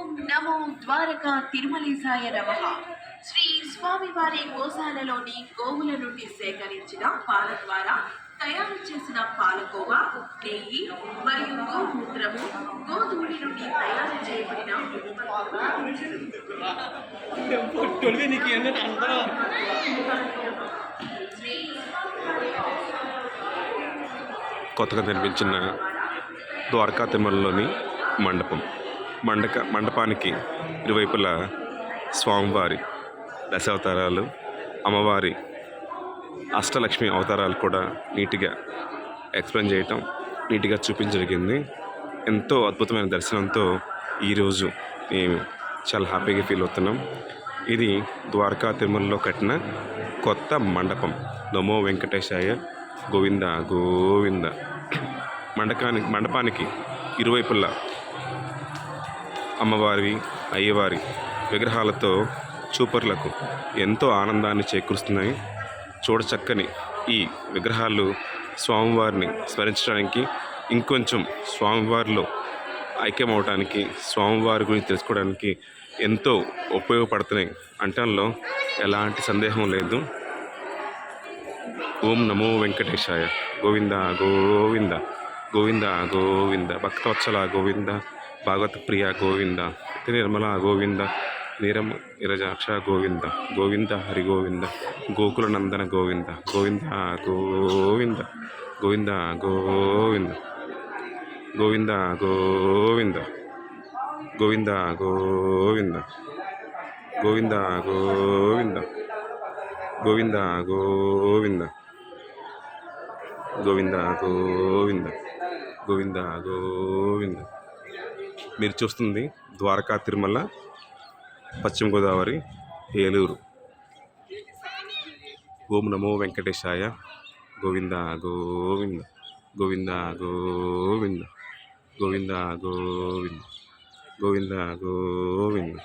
ఓం నమో ద్వారకా తిరుమలేశాయ నమ. శ్రీ స్వామివారి గోశాలలోని గోవుల నుండి సేకరించిన పాల ద్వారా తయారు చేసిన పాలకోవా నెయ్యి మరియు గోమూత్రము గోధూళి నుండి తయారు చేయబడిన కొత్తగా నిర్మించిన ద్వారకా తిరుమలలోని మండపం. మండక మండపానికి ఇరువైపులా స్వామివారి దశావతారాలు అమ్మవారి అష్టలక్ష్మి అవతారాలు కూడా నీట్గా ఎక్స్ప్లెయిన్ చేయటం నీట్గా చూపించడం జరిగింది. ఎంతో అద్భుతమైన దర్శనంతో ఈరోజు మేము చాలా హ్యాపీగా ఫీల్ అవుతున్నాం. ఇది ద్వారకా తిరుమలలో కట్టిన కొత్త మండపం. నమో వెంకటేశాయ గోవింద గోవింద. మండకానికి మండపానికి ఇరువైపులా అమ్మవారి అయ్యవారి విగ్రహాలతో చూపర్లకు ఎంతో ఆనందాన్ని చేకూరుస్తున్నాయి. చూడచక్కని ఈ విగ్రహాలు స్వామివారిని స్మరించడానికి ఇంకొంచెం స్వామివారిలో ఐక్యమవటానికి స్వామివారి గురించి తెలుసుకోవడానికి ఎంతో ఉపయోగపడుతున్నాయి. అంటంలో ఎలాంటి సందేహం లేదు. ఓం నమో వెంకటేశాయ. గోవింద గోవింద. గోవింద గోవింద. భక్తవత్సల గోవింద. భాగవత ప్రియ గోవింద నిర్మల గోవింద నీరమ నిరజాక్ష గోవింద గోవింద హరి గోవింద గోకుల నందన గోవింద గోవింద గోవింద గోవింద గోవింద గోవింద గోవింద గోవింద గోవింద గోవింద గోవింద గోవింద గోవింద గోవింద గోవింద గోవింద గోవింద. మీరు చూస్తుంది ద్వారకా తిరుమల పశ్చిమ గోదావరి ఏలూరు. ఓం నమో వెంకటేశాయ. గోవింద గోవింద గోవింద గోవింద గోవింద గోవింద గోవింద గోవింద.